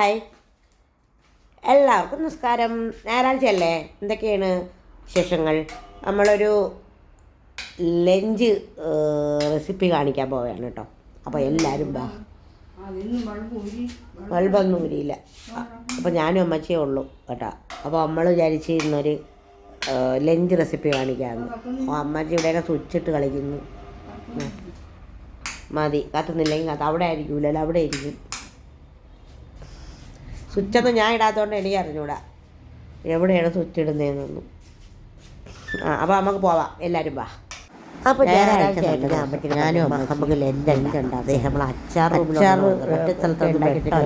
Hi. എല്ലാവർക്കും നമസ്കാരം. ഞായറാഴ്ചയല്ലേ? എന്തൊക്കെയാണ് വിശേഷങ്ങൾ? നമ്മളൊരു ലഞ്ച് റെസിപ്പി കാണിക്കാൻ പോവുകയാണ് കേട്ടോ. അപ്പോൾ എല്ലാവരും വാ. ബൾബൊന്നും ഊരിയില്ല. അപ്പോൾ ഞാനും അമ്മച്ചേ ഉള്ളൂ കേട്ടോ. അപ്പോൾ നമ്മൾ വിചാരിച്ച് ഇന്നൊരു ലഞ്ച് റെസിപ്പി കാണിക്കാമെന്ന് അപ്പോൾ അമ്മച്ചി ഇവിടെയൊക്കെ സ്വിച്ചിട്ട് കളിക്കുന്നു. മതി. കത്തുന്നില്ലെങ്കിൽ കത്ത്. അവിടെ ആയിരിക്കൂലല്ലോ? അവിടെ ഇരിക്കും സ്വിച്ചൊന്നും ഞാൻ ഇടാത്തതുകൊണ്ട് എനിക്ക് അറിഞ്ഞൂടാ. എവിടെയാണ് സ്വിച്ച് ഇടുന്നതെന്നൊന്നും ആ അപ്പോൾ നമുക്ക് പോവാം. എല്ലാവരും വാ. അപ്പോൾ ഞായറാഴ്ച ഞാനും നമുക്ക് ലെന്റുണ്ട് ഉണ്ട്? അദ്ദേഹം നമ്മൾ അച്ചാർ അച്ചാർ ഒറ്റ സ്ഥലത്തോട്ട്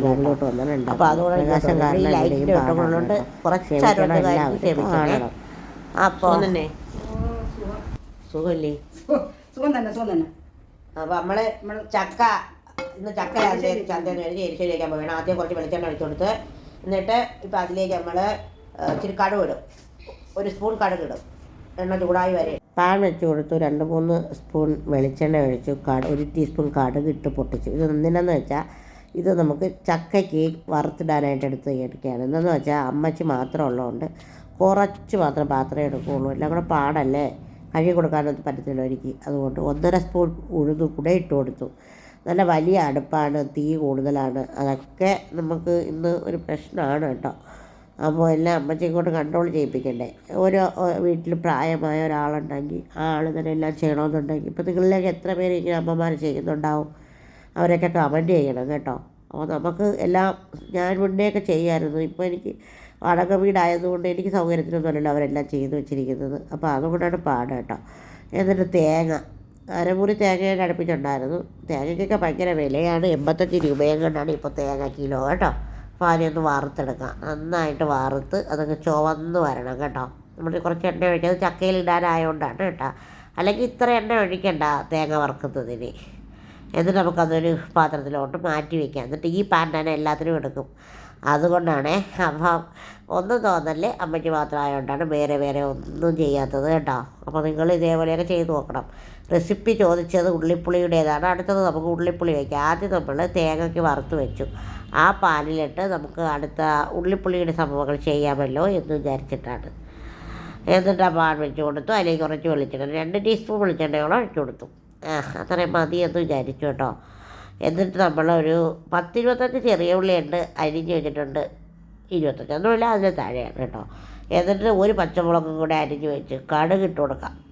റൂമിലോട്ട് വന്നിട്ടുണ്ട്. അപ്പോൾ അതുകൊണ്ട് പ്രകാശം കാരണം കൊണ്ടുകൊണ്ട് കുറച്ച് ക്ഷമിക്കണം അപ്പോൾ തന്നെ സുഖമില്ലേ? സുഖം. തന്നെ സുഖം തന്നെ. അപ്പോൾ നമ്മൾ ചക്ക ഇന്ന് ചക്ക ചന്തയിൽ എഴുതി എരിശ്ശേരി വയ്ക്കാൻ പോവുകയാണ് ആദ്യം കുറച്ച് വെളിച്ചെണ്ണ ഒഴിച്ചു കൊടുത്ത് എന്നിട്ട് ഇപ്പം അതിലേക്ക് നമ്മൾ ഇച്ചിരി കടുക് ഇടും. ഒരു സ്പൂൺ കടുക് ഇടും. എണ്ണ ചൂടായി വരെ. പാൻ വെച്ച് കൊടുത്തു രണ്ട് മൂന്ന് സ്പൂൺ വെളിച്ചെണ്ണ ഒഴിച്ചു. കട ഒരു ടീസ്പൂൺ കടുക് ഇട്ട് പൊട്ടിച്ചു. ഇത് എന്തിനാന്ന് വെച്ചാൽ ഇത് നമുക്ക് ചക്കയ്ക്ക് വറുത്തിടാനായിട്ട് എടുത്ത് എടുക്കുകയാണ് എന്താണെന്ന് വെച്ചാൽ അമ്മച്ചി മാത്രം ഉള്ളതുകൊണ്ട് കുറച്ച് മാത്രം പാത്രമേ എടുക്കുകയുള്ളൂ എല്ലാം കൂടെ പാടല്ലേ? കഴുകി കൊടുക്കാനൊന്നും പറ്റത്തില്ല എനിക്ക് അതുകൊണ്ട് ഒന്നര സ്പൂൺ ഉഴുതു കൂടെ ഇട്ട് കൊടുത്തു. നല്ല വലിയ അടുപ്പാണ് തീ കൂടുതലാണ്. അതൊക്കെ നമുക്ക് ഇന്ന് ഒരു പ്രശ്നമാണ് കേട്ടോ. അപ്പോൾ എല്ലാം അമ്മച്ചി കൊണ്ട് കൺട്രോൾ ചെയ്യിപ്പിക്കണ്ടേ. ഓരോ വീട്ടിൽ പ്രായമായ ഒരാളുണ്ടെങ്കിൽ ആ ആൾ തന്നെ എല്ലാം ചെയ്യണമെന്നുണ്ടെങ്കിൽ ഇപ്പോൾ നിങ്ങളിലേക്ക് എത്ര പേര് ഇങ്ങനെ അമ്മമാർ ചെയ്യുന്നുണ്ടാവും? അവരൊക്കെ കമന്റ് ചെയ്യണം കേട്ടോ. അപ്പോൾ നമുക്ക് എല്ലാം ഞാൻ മുന്നേയൊക്കെ ചെയ്യാമായിരുന്നു ഇപ്പോൾ എനിക്ക് വാടക വീടായതുകൊണ്ട് എനിക്ക് സൗകര്യത്തിനൊന്നുമല്ലല്ലോ അവരെല്ലാം ചെയ്തു വെച്ചിരിക്കുന്നത്. അപ്പോൾ അതുകൊണ്ടാണ് പാട് കേട്ടോ. എന്നിട്ട് തേങ്ങ. അരമുറി തേങ്ങ അടുപ്പിച്ചുണ്ടായിരുന്നു. തേങ്ങയ്ക്കൊക്കെ ഭയങ്കര വിലയാണ്. എൺപത്തഞ്ച് രൂപയും കൊണ്ടാണ് ഇപ്പോൾ തേങ്ങ കിലോ കേട്ടോ. അപ്പോൾ അതിനൊന്ന് വറുത്തെടുക്കാം നന്നായിട്ട് വറുത്ത് അതൊക്കെ ചുവന്ന് വരണം കേട്ടോ. നമ്മൾ കുറച്ച് എണ്ണ ഒഴിക്കുന്നത് ചക്കയിൽ ഇടാനായതുകൊണ്ടാണ് കേട്ടോ. അല്ലെങ്കിൽ ഇത്ര എണ്ണ ഒഴിക്കണ്ട തേങ്ങ വറുക്കുന്നതിന്. എന്നിട്ട് നമുക്കതൊരു പാത്രത്തിലോട്ട് മാറ്റി വയ്ക്കാം എന്നിട്ട് ഈ പാൻ തന്നെ എല്ലാത്തിനും എടുക്കും. അതുകൊണ്ടാണ് അപ്പം ഒന്നും തോന്നല്ലേ അമ്മയ്ക്ക് മാത്രമായതുകൊണ്ടാണ് വേറെ വേറെ ഒന്നും ചെയ്യാത്തത് കേട്ടോ. അപ്പോൾ നിങ്ങൾ ഇതേപോലെയൊക്കെ ചെയ്ത് നോക്കണം. റെസിപ്പി ചോദിച്ചത് ഉള്ളിപ്പുളിയുടേതാണ്. അടുത്തത് നമുക്ക് ഉള്ളിപ്പുളി വയ്ക്കാം ആദ്യം നമ്മൾ തേങ്ങയ്ക്ക് വറുത്ത് വെച്ചു. ആ പാലിലിട്ട് നമുക്ക് അടുത്ത ഉള്ളിപ്പുളിയുടെ സംഭവങ്ങൾ ചെയ്യാമല്ലോ എന്ന് വിചാരിച്ചിട്ടാണ്. എന്നിട്ട് ആ പാൻ വെച്ച് കൊടുത്തു. അതിലേക്ക് കുറച്ച് വെളിച്ചെണ്ണ രണ്ട് ടീസ്പൂൺ വെളിച്ചെണ്ണയോളം ഒഴിച്ചു കൊടുത്തു. അത്രയും മതി എന്ന് വിചാരിച്ചു കേട്ടോ. എന്നിട്ട് നമ്മൾ ഒരു പത്തിരുപത്തഞ്ച് ചെറിയ ഉള്ളിയുണ്ട് അരിഞ്ഞ് വെച്ചിട്ടുണ്ട് ഇരുപത്തഞ്ച്. ഒന്നുമില്ല അതിന് താഴെയാണ് കേട്ടോ. എന്നിട്ട് ഒരു പച്ചമുളകും കൂടെ അരിഞ്ഞ് വെച്ച് കടുക് ഇട്ട് കൊടുക്കാം.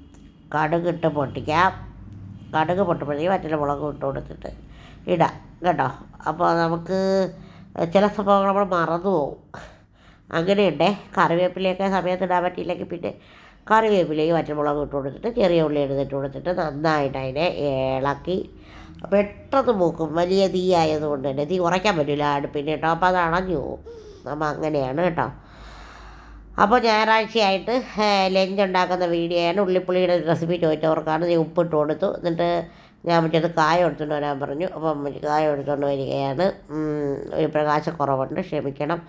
കടുക് ഇട്ട് പൊട്ടിക്കാം. കടുക് പൊട്ടുമ്പോഴത്തേക്ക് മറ്റുള്ള മുളകും ഇട്ട് കൊടുത്തിട്ട് ഇടാം. കേട്ടോ? അപ്പോൾ നമുക്ക് ചില സംഭവങ്ങൾ നമ്മൾ മറന്നു പോകും. അങ്ങനെയുണ്ടേ? കറിവേപ്പിലയൊക്കെ സമയത്ത് ഇടാൻ പറ്റിയില്ലെങ്കിൽ പിന്നെ കറിവേപ്പിലേക്ക് മറ്റു ഇട്ട് കൊടുത്തിട്ട് ചെറിയ ഉള്ളി എടുത്തിട്ട് കൊടുത്തിട്ട് നന്നായിട്ട് അതിനെ ഇളക്കി പെട്ടെന്ന് മൂക്കും. വലിയ തീ ആയതുകൊണ്ട് തന്നെ. തീ കുറയ്ക്കാൻ പറ്റില്ല. അടുപ്പിന് കേട്ടോ? അപ്പോൾ അത് അണഞ്ഞു പോകും. അപ്പം അങ്ങനെയാണ് കേട്ടോ? അപ്പോൾ ഞായറാഴ്ചയായിട്ട് ലഞ്ച് ഉണ്ടാക്കുന്ന വീഡിയോയാണ്. ഉള്ളിപ്പുള്ളിയുടെ റെസിപ്പി ചോദിച്ചവർക്കാണ്. നീ ഉപ്പിട്ട് കൊടുത്തു. എന്നിട്ട് ഞാൻ മറ്റേത് കായ എടുത്തുകൊണ്ട് വരാൻ പറഞ്ഞു. അപ്പം അമ്മച്ചി കായ എടുത്തുകൊണ്ട് വരികയാണ്. ഒരു പ്രകാശക്കുറവുണ്ട്. ക്ഷമിക്കണം.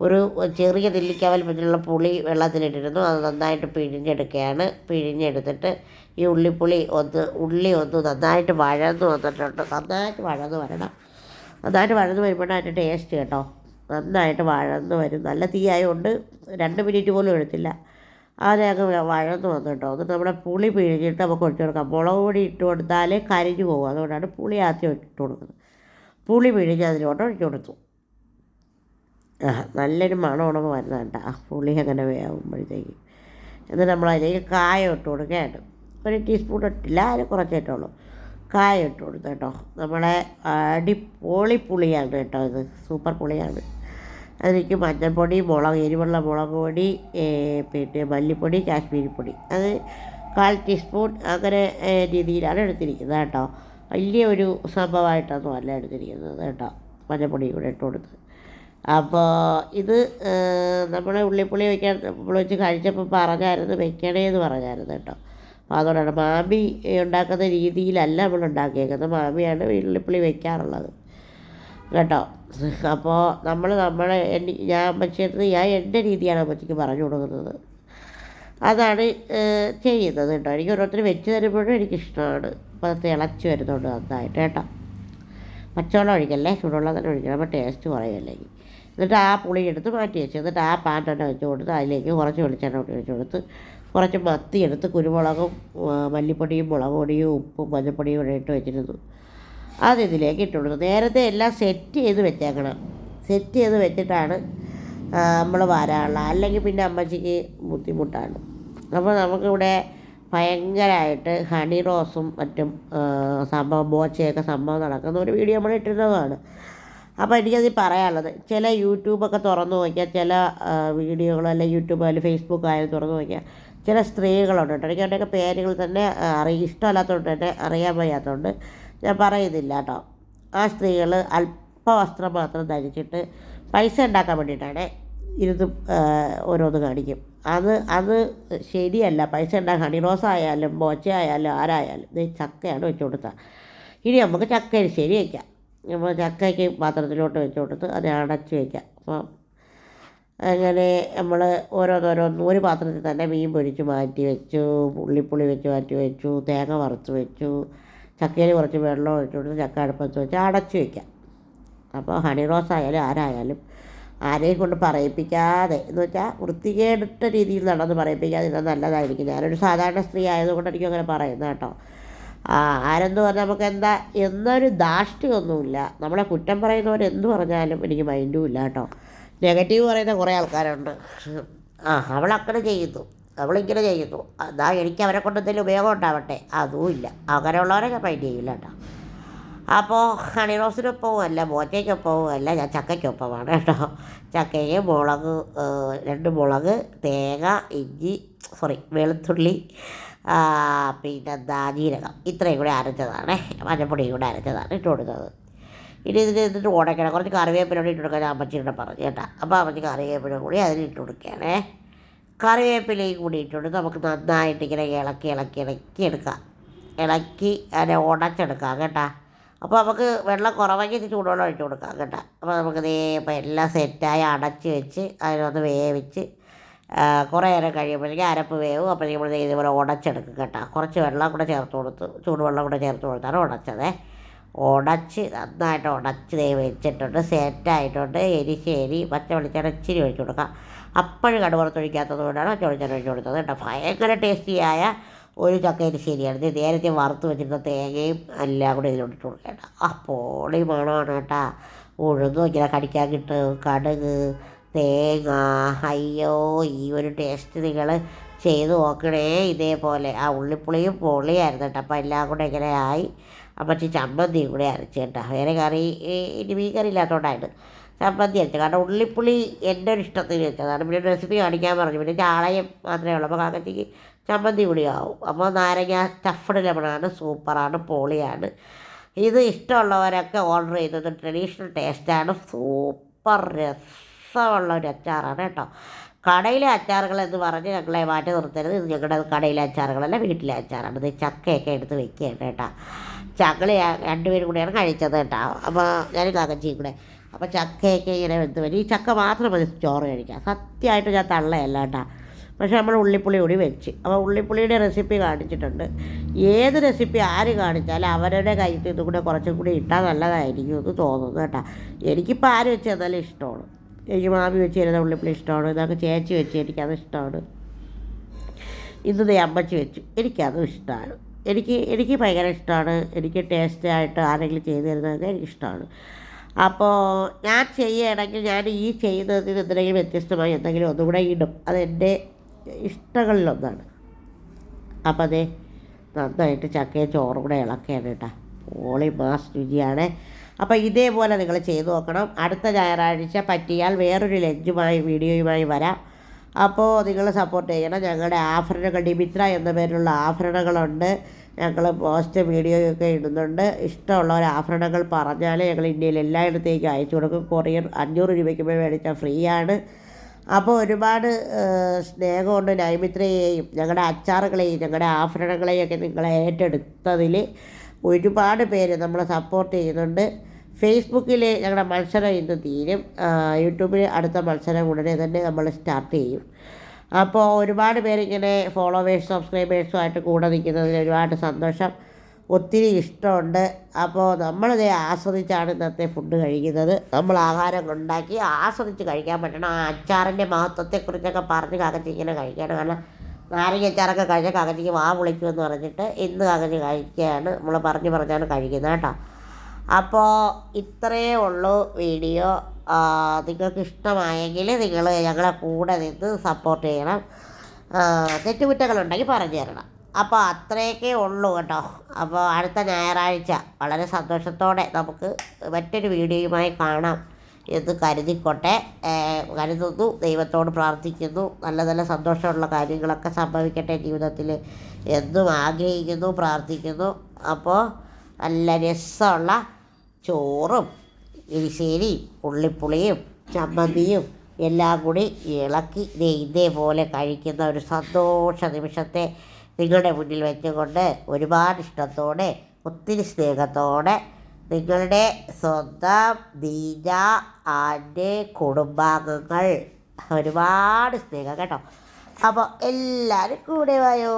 ഒരു ചെറിയ നെല്ലിക്കാവൽ പറ്റിയുള്ള പുളി വെള്ളത്തിലിട്ടിരുന്നു. അത് നന്നായിട്ട് പിഴിഞ്ഞെടുക്കുകയാണ്. പിഴിഞ്ഞെടുത്തിട്ട് ഈ ഉള്ളിപ്പുളി ഒന്ന് ഉള്ളി ഒന്ന് നന്നായിട്ട് വഴന്ന് വന്നിട്ടുണ്ട്. നന്നായിട്ട് വഴന്ന് വരണം. നന്നായിട്ട് വഴന്ന് വരുമ്പോഴാണ് അതിന്റെ ടേസ്റ്റ് കേട്ടോ. നന്നായിട്ട് വഴന്ന് വരും. നല്ല തീ ആയതുകൊണ്ട് രണ്ട് മിനിറ്റ് പോലും എടുത്തില്ല. അത് അങ്ങ് വഴന്ന് വന്നു കേട്ടോ എന്നിട്ട് നമ്മുടെ പുളി പിഴിഞ്ഞിട്ട് നമുക്ക് ഒഴിച്ചു കൊടുക്കാം. മുളക് പൊടി ഇട്ട് കൊടുത്താലേ കരിഞ്ഞു പോകും. അതുകൊണ്ടാണ് പുളി ആദ്യം ഇട്ട് കൊടുക്കുന്നത്. പുളി പിഴിഞ്ഞ് അതിലോട്ട് ഒഴിച്ചു കൊടുത്തു. ആ നല്ലൊരു മണമാണ് വരുന്നത് കേട്ടോ ആ പുളി അങ്ങനെ വേകുമ്പോഴത്തേക്ക് എന്നിട്ട് നമ്മൾ അതിലേക്ക് കായ ഇട്ട് കൊടുക്കുകയാണ് ഒരു ടീസ്പൂൺ ഇട്ടില്ല അതിന് കുറച്ചേറ്റുള്ളൂ കായ ഇട്ട് കൊടുത്തു കേട്ടോ. നമ്മളെ അടിപൊളി പുളിയാണ് കേട്ടോ ഇത്. സൂപ്പർ പുളിയാണ്. അതിലേക്ക് മഞ്ഞൾപ്പൊടി മുളക് എരിവുള്ള മുളക് പൊടി പിന്നെ മല്ലിപ്പൊടി കാശ്മീരി പൊടി. അത് കാൽ ടീസ്പൂൺ അങ്ങനെ രീതിയിലാണ് എടുത്തിരിക്കുന്നത് കേട്ടോ. വലിയ ഒരു സംഭവമായിട്ടൊന്നും അല്ല എടുത്തിരിക്കുന്നത് കേട്ടോ മഞ്ഞൾപ്പൊടി കൂടെ ഇട്ട് കൊടുത്ത്. അപ്പോൾ ഇത് നമ്മൾ ഉള്ളിപ്പുളി വയ്ക്കാൻ നമ്മൾ വെച്ച് കഴിച്ചപ്പോൾ പറഞ്ഞായിരുന്നു വെക്കണേ എന്ന് പറഞ്ഞായിരുന്നു കേട്ടോ. അപ്പോൾ അതുകൊണ്ടാണ് മാമി ഉണ്ടാക്കുന്ന രീതിയിലല്ല നമ്മൾ ഉണ്ടാക്കിയേക്കുന്നത്. മാമിയാണ് ഉള്ളിപ്പുളി വെക്കാറുള്ളത്. കേട്ടോ? അപ്പോൾ നമ്മൾ നമ്മളെ ഞാൻ അമ്മച്ചിയടുത്ത് ഞാൻ എന്റെ രീതിയാണ് അമ്മച്ചിക്ക് പറഞ്ഞു കൊടുക്കുന്നത്. അതാണ് ചെയ്യുന്നത് കേട്ടോ. എനിക്ക് ഓരോരുത്തർ വെച്ച് തരുമ്പോഴും എനിക്കിഷ്ടമാണ്. അപ്പോൾ അത് തിളച്ച് വരുന്നുണ്ട് നന്നായിട്ട് കേട്ടോ. പച്ചവെള്ളം ഒഴിക്കല്ലേ? ചൂടുവെള്ളം തന്നെ ഒഴിക്കണം. അപ്പോൾ ടേസ്റ്റ് കുറയല്ലേ എന്നിട്ട് ആ പുളി എടുത്ത് മാറ്റി വെച്ച്. എന്നിട്ട് ആ പാൻ തന്നെ വെച്ച് കൊടുത്ത് അതിലേക്ക് കുറച്ച് വെളിച്ചെണ്ണ കൂടി വെച്ച് കൊടുത്ത് കുറച്ച് മത്തി എടുത്ത് കുരുമുളകും മല്ലിപ്പൊടിയും മുളക് പൊടിയും ഉപ്പും മഞ്ഞൾപ്പൊടിയും കൂടെ ഇട്ട് വെച്ചിരുന്നു. അത് ഇതിലേക്ക് ഇട്ട് കൊടുക്കും നേരത്തെ എല്ലാം സെറ്റ് ചെയ്ത് വെച്ചേക്കണം. സെറ്റ് ചെയ്ത് വെച്ചിട്ടാണ് നമ്മൾ വരാനുള്ളത്. അല്ലെങ്കിൽ പിന്നെ അമ്മച്ചിക്ക് ബുദ്ധിമുട്ടാണ്. അപ്പോൾ നമുക്കിവിടെ ഭയങ്കരമായിട്ട് ഹണി റോസും മറ്റും സംഭവം ബോച്ചയൊക്കെ സംഭവം നടക്കുന്ന ഒരു വീഡിയോ നമ്മൾ ഇട്ടിരുന്നതാണ്. അപ്പോൾ എനിക്കത് പറയാനുള്ളത് ചില യൂട്യൂബൊക്കെ തുറന്നു നോക്കിയാൽ ചില വീഡിയോകൾ അല്ലെങ്കിൽ യൂട്യൂബ് അല്ലെങ്കിൽ ഫേസ്ബുക്ക് ആയാലും തുറന്നു നോക്കിയാൽ ചില സ്ത്രീകളുണ്ട് കേട്ടോ. എനിക്ക് അവരുടെയൊക്കെ പേരുകൾ തന്നെ അറിയ ഇഷ്ടമല്ലാത്തതുകൊണ്ട് തന്നെ അറിയാൻ വയ്യാത്തതുകൊണ്ട് ഞാൻ പറയുന്നില്ല കേട്ടോ. ആ സ്ത്രീകൾ അല്പ വസ്ത്രം മാത്രം ധരിച്ചിട്ട് പൈസ ഉണ്ടാക്കാൻ വേണ്ടിയിട്ടാണ് ഇരുന്ന് ഓരോന്ന് കാണിക്കും. അത് അത് ശരിയല്ല. പൈസ ഉണ്ടാക്കാൻ ഹണി റോസ് ആയാലും മോച്ച ആയാലും ആരായാലും ഇത് ചക്കയാണ് വെച്ച് കൊടുത്താൽ ഇനി നമുക്ക് ചക്ക ശരി വയ്ക്കാം നമ്മൾ ചക്കയ്ക്ക് പാത്രത്തിലോട്ട് വെച്ച് കൊടുത്ത് അത് അടച്ച് വയ്ക്കാം അപ്പം അങ്ങനെ നമ്മൾ ഓരോന്നോരോന്ന് ഒരു പാത്രത്തിൽ തന്നെ മീൻ പൊരിച്ച് മാറ്റി വെച്ചു ഉള്ളിപ്പുളി വെച്ച് മാറ്റി വെച്ചു തേങ്ങ വറുത്ത് വെച്ചു ചക്കയിൽ കുറച്ച് വെള്ളം ഇട്ടിട്ട് ചക്ക അടുപ്പത്ത് വെച്ച് അടച്ചു വയ്ക്കാം അപ്പോൾ ഹണി റോസ് ആയാലും ആരായാലും ആരെയും കൊണ്ട് പറയിപ്പിക്കാതെ എന്ന് വെച്ചാൽ വൃത്തികേടിട്ട രീതിയിൽ നടന്ന് പറയിപ്പിക്കാതെ ഇരുന്നാൽ നല്ലതായിരിക്കും. ഞാനൊരു സാധാരണ സ്ത്രീ ആയതുകൊണ്ട് എനിക്ക് അങ്ങനെ പറയുന്നത് കേട്ടോ. ആരെന്ന് പറഞ്ഞാൽ നമുക്ക് എന്താ എന്നൊരു ദാഷ്ട്യമൊന്നുമില്ല നമ്മളെ കുറ്റം പറയുന്നവർ എന്ത് പറഞ്ഞാലും എനിക്ക് മൈൻഡും ഇല്ല കേട്ടോ. നെഗറ്റീവ് പറയുന്ന കുറേ ആൾക്കാരുണ്ട്. ആ അവളങ്ങനെ ചെയ്യുന്നു. അവളിങ്ങനെ ചെയ്യുന്നു. എന്നാൽ എനിക്ക് അവരെ കൊണ്ട് എന്തെങ്കിലും ഉപയോഗം ഉണ്ടാവട്ടെ? അതും ഇല്ല. അങ്ങനെയുള്ളവരെ ഞാൻ മൈൻഡ് ചെയ്യില്ല കേട്ടോ. അപ്പോൾ ഹണിറോസിനൊപ്പവും അല്ല മോറ്റയ്ക്കൊപ്പവും അല്ല ഞാൻ ചക്കയ്ക്കൊപ്പമാണ് കേട്ടോ. ചക്കയ്ക്ക് മുളക് രണ്ട് മുളക് തേങ്ങ ഇഞ്ചി സോറി വെളുത്തുള്ളി പിന്നെ പിന്നെന്താ ജീരകം. ഇത്രയും കൂടി അരച്ചതാണ്. മഞ്ഞപ്പൊടിയും കൂടി അരച്ചതാണ് ഇട്ട് കൊടുത്തത്. ഇനി ഇതിന് ഇതിട്ട് ഉടയ്ക്കണം. കുറച്ച് കറിവേപ്പില കൂടി ഇട്ട് കൊടുക്കാൻ അമ്മച്ചിയുടെ പറഞ്ഞു കേട്ടോ. അപ്പോൾ അമ്മച്ചി കറിവേപ്പില കൂടി അതിന് ഇട്ട് കൊടുക്കുകയാണേ. കറിവേപ്പിലയും കൂടി ഇട്ടിട്ട് നമുക്ക് നന്നായിട്ട് ഇങ്ങനെ ഇളക്കി ഇളക്കി ഇളക്കി എടുക്കാം. ഇളക്കി അതിനെ ഉടച്ചെടുക്കാം കേട്ടോ. അപ്പോൾ നമുക്ക് വെള്ളം കുറവെങ്കിൽ ചൂടുവെള്ളം ഒഴിച്ചു കൊടുക്കാം കേട്ടോ. അപ്പോൾ നമുക്ക് ദേ ഇപ്പോൾ എല്ലാം സെറ്റായി അടച്ച് വെച്ച് അതിനൊന്ന് വേവിച്ച് കുറേ നേരം കഴിയുമ്പോഴേക്കും അരപ്പ് വേവും. അപ്പോഴേക്കും നമ്മൾ ഇതുപോലെ ഉടച്ചെടുക്കും കേട്ടോ. കുറച്ച് വെള്ളം കൂടെ ചേർത്ത് കൊടുത്ത് ചൂടുവെള്ളം കൂടെ ചേർത്ത് കൊടുത്താണ് ഉടച്ചതേ. ഉടച്ച് നന്നായിട്ട് ഉടച്ച് വെച്ചിട്ടുണ്ട്. സെറ്റായിട്ടുണ്ട്. എരിശ്ശേരി പച്ച വെളിച്ചെണ്ണ ഇച്ചിരി ഒഴിച്ച് കൊടുക്കാം. അപ്പോഴും കടുവറുത്ത് ഒഴിക്കാത്തത് കൊണ്ടാണ് വെളിച്ചെണ്ണ ഒഴിച്ച് കൊടുത്തത് കേട്ടോ. ഭയങ്കര ടേസ്റ്റിയായ ഒരു ചക്ക എരിശ്ശേരിയാണ് ഇത് നേരത്തെ വറുത്ത് വെച്ചിരുന്ന തേങ്ങയും എല്ലാം കൂടെ ഇതിലോട്ടിട്ട് കൊടുക്കാം കേട്ടോ. അപ്പോൾ ഈ മണമാണ് കേട്ടോ. ഉഴുന്നും ഇങ്ങനെ കടിക്കാൻ കിട്ടും. കടുക് തേങ്ങ അയ്യോ ഈ ഒരു ടേസ്റ്റ് നിങ്ങൾ ചെയ്ത് നോക്കണേ ഇതേപോലെ. ആ ഉള്ളിപ്പുളിയും പൊളിയായിരുന്നു കേട്ടോ. അപ്പോൾ എല്ലാം കൂടെ ഇങ്ങനെ ആയി. അപ്പം ചമ്മന്തിയും കൂടെ അരച്ച് കേട്ടോ. വേറെ കറി ഇനി മീൻ കറി ഇല്ലാത്തതുകൊണ്ടായിട്ട് ചമ്മന്തി അരച്ചു കാരണം ഉള്ളിപ്പുളി എന്റെ ഒരു ഇഷ്ടത്തിന് വെച്ചതാണ്. പിന്നെ റെസിപ്പി കാണിക്കാൻ പറഞ്ഞു. പിന്നെ ചാളയും മാത്രമേ ഉള്ളൂ. അപ്പോൾ കാക്കത്തിക്ക് ചമ്മന്തി ആവും അപ്പോൾ നാരങ്ങ സ്റ്റഫ്ഡ് ലെമണാണ് സൂപ്പറാണ് പോളിയാണ്. ഇത് ഇഷ്ടമുള്ളവരൊക്കെ ഓർഡർ ചെയ്തത് ട്രഡീഷണൽ ടേസ്റ്റാണ് സൂപ്പർ രസമുള്ള ഒരു അച്ചാറാണ് കേട്ടോ. കടയിലെ അച്ചാറുകൾ എന്ന് പറഞ്ഞ് ഞങ്ങളെ മാറ്റി നിർത്തരുത്. ഇത് ഞങ്ങളുടെ കടയിലെ അച്ചാറുകളല്ല വീട്ടിലെ അച്ചാറാണ്. ഇത് ചക്കയൊക്കെ എടുത്ത് വെക്കുകയാണ് കേട്ടോ. ചക്കളി രണ്ടുപേരും കൂടെയാണ് കഴിച്ചത് കേട്ടോ. അപ്പോൾ ഞാൻ കാക്കച്ചിയും കൂടെ അപ്പോൾ ചക്കയൊക്കെ ഇങ്ങനെ വെന്ത് വരും. ഈ ചക്ക മാത്രം മതി ചോറ് കഴിക്കാം സത്യമായിട്ട് ഞാൻ തള്ളയല്ല കേട്ടോ. പക്ഷെ നമ്മൾ ഉള്ളിപ്പുളി കൂടി വെച്ച്. അപ്പോൾ ഉള്ളിപ്പുളിയുടെ റെസിപ്പി കാണിച്ചിട്ടുണ്ട്. ഏത് റെസിപ്പി ആര് കാണിച്ചാലും അവരുടെ കയ്യിൽ നിന്നും കൂടെ കുറച്ചും കൂടി ഇട്ടാൽ നല്ലതായിരിക്കും എന്ന് തോന്നുന്നു കേട്ടോ. എനിക്കിപ്പോൾ ആര് വെച്ച് തന്നാലും ഇഷ്ടമാണ്. എനിക്ക് മാമി വെച്ച് തരുന്ന ഉള്ളിപ്പുളി ഇഷ്ടമാണ്. ഇതൊക്കെ ചേച്ചി വെച്ച് എനിക്കത് ഇഷ്ടമാണ്. ഇന്ന് ദേ അമ്മച്ചി വെച്ചു. എനിക്കതും ഇഷ്ടമാണ്. എനിക്ക് എനിക്ക് ഭയങ്കര ഇഷ്ടമാണ്. എനിക്ക് ടേസ്റ്റ് ആയിട്ട് ആരെങ്കിലും ചെയ്തു തരുന്നതൊക്കെ എനിക്കിഷ്ടമാണ് അപ്പോൾ ഞാൻ ചെയ്യുകയാണെങ്കിൽ ഞാൻ ഈ ചെയ്യുന്നതിന് എന്തെങ്കിലും വ്യത്യസ്തമായി എന്തെങ്കിലും ഒന്നുകൂടെ ഇടും. അതെന്റെ ഇഷ്ടങ്ങളിലൊന്നാണ്. അപ്പം അതെ നന്നായിട്ട് ചക്കയും ചോറും കൂടെ ഇളക്കുകയാണ് കേട്ടോ. പോളി മാസ് രുചിയാണ്. അപ്പോൾ ഇതേപോലെ നിങ്ങൾ ചെയ്തു നോക്കണം. അടുത്ത ഞായറാഴ്ച പറ്റിയാൽ വേറൊരു ലഞ്ചുമായി വീഡിയോയുമായി വരാം. അപ്പോൾ നിങ്ങൾ സപ്പോർട്ട് ചെയ്യണം. ഞങ്ങളുടെ ആഭരണങ്ങൾ ഡിമിത്ര എന്ന പേരിലുള്ള ആഭരണങ്ങളുണ്ട്. ഞങ്ങൾ പോസ്റ്റ് വീഡിയോയൊക്കെ ഇടുന്നുണ്ട്. ഇഷ്ടമുള്ളവർ ആഭരണങ്ങൾ പറഞ്ഞാൽ ഞങ്ങൾ ഇന്ത്യയിൽ എല്ലായിടത്തേക്കും അയച്ചു കൊടുക്കും. കൊറിയർ അഞ്ഞൂറ് രൂപയ്ക്ക് മേടിച്ചാൽ ഫ്രീ ആണ് അപ്പോൾ ഒരുപാട് സ്നേഹം സ്നേഹമുണ്ട് നൈമിത്രയെയും ഞങ്ങളുടെ അച്ചാറുകളെയും ഞങ്ങളുടെ ആഭരണങ്ങളെയൊക്കെ നിങ്ങൾ ഏറ്റെടുത്തതിൽ ഒരുപാട് പേര് നമ്മളെ സപ്പോർട്ട് ചെയ്യുന്നുണ്ട്. ഫേസ്ബുക്കിൽ ഞങ്ങളുടെ മത്സരം ഇന്ന് തീരും. യൂട്യൂബിൽ അടുത്ത മത്സരം ഉടനെ തന്നെ നമ്മൾ സ്റ്റാർട്ട് ചെയ്യും. അപ്പോൾ ഒരുപാട് പേരിങ്ങനെ ഫോളോവേഴ്സ് സബ്സ്ക്രൈബേഴ്സും ആയിട്ട് കൂടെ നിൽക്കുന്നതിൽ ഒരുപാട് സന്തോഷം. ഒത്തിരി ഇഷ്ടമുണ്ട്. അപ്പോൾ നമ്മളിത് ആസ്വദിച്ചാണ് ഇന്നത്തെ ഫുഡ് കഴിക്കുന്നത്. നമ്മൾ ആഹാരം ഉണ്ടാക്കി ആസ്വദിച്ച് കഴിക്കാൻ പറ്റണം. ആ അച്ചാറിന്റെ മഹത്വത്തെക്കുറിച്ചൊക്കെ പറഞ്ഞ് കകറ്റി ഇങ്ങനെ കഴിക്കണം കാരണം നാരങ്ങ അച്ചാറൊക്കെ കഴിച്ചാൽ കകറ്റിക്ക് വാ പൊളിക്കുമെന്ന് പറഞ്ഞിട്ട് ഇന്ന് കകറ്റി കഴിക്കുകയാണ്. നമ്മൾ പറഞ്ഞ് പറഞ്ഞാണ് കഴിക്കുന്നത് കേട്ടോ. അപ്പോൾ ഇത്രയേ ഉള്ളൂ വീഡിയോ. നിങ്ങൾക്ക് ഇഷ്ടമായെങ്കിൽ നിങ്ങൾ ഞങ്ങളെ കൂടെ നിന്ന് സപ്പോർട്ട് ചെയ്യണം. തെറ്റുകുറ്റങ്ങളുണ്ടെങ്കിൽ പറഞ്ഞു തരണം. അപ്പോൾ അത്രയൊക്കെ ഉള്ളൂ കേട്ടോ. അപ്പോൾ അടുത്ത ഞായറാഴ്ച വളരെ സന്തോഷത്തോടെ നമുക്ക് മറ്റൊരു വീഡിയോയുമായി കാണാം എന്ന് കരുതിക്കോട്ടെ. കരുതുന്നു ദൈവത്തോട് പ്രാർത്ഥിക്കുന്നു. നല്ല നല്ല സന്തോഷമുള്ള കാര്യങ്ങളൊക്കെ സംഭവിക്കട്ടെ ജീവിതത്തിൽ എന്നും ആഗ്രഹിക്കുന്നു പ്രാർത്ഥിക്കുന്നു. അപ്പോൾ നല്ല രസമുള്ള ചോറും എരിശ്ശേരിയും ഉള്ളിപ്പുളിയും ചമ്മന്തിയും എല്ലാം കൂടി ഇളക്കി ദേ ഇതേപോലെ കഴിക്കുന്ന ഒരു സന്തോഷ നിമിഷത്തെ നിങ്ങളുടെ മുന്നിൽ വെച്ചുകൊണ്ട് ഒരുപാട് ഇഷ്ടത്തോടെ ഒത്തിരി സ്നേഹത്തോടെ നിങ്ങളുടെ സ്വന്തം ദീന ആന്റെ കുടുംബാംഗങ്ങൾ ഒരുപാട് സ്നേഹം കേട്ടോ. അപ്പോൾ എല്ലാവരും കൂടെ വായോ?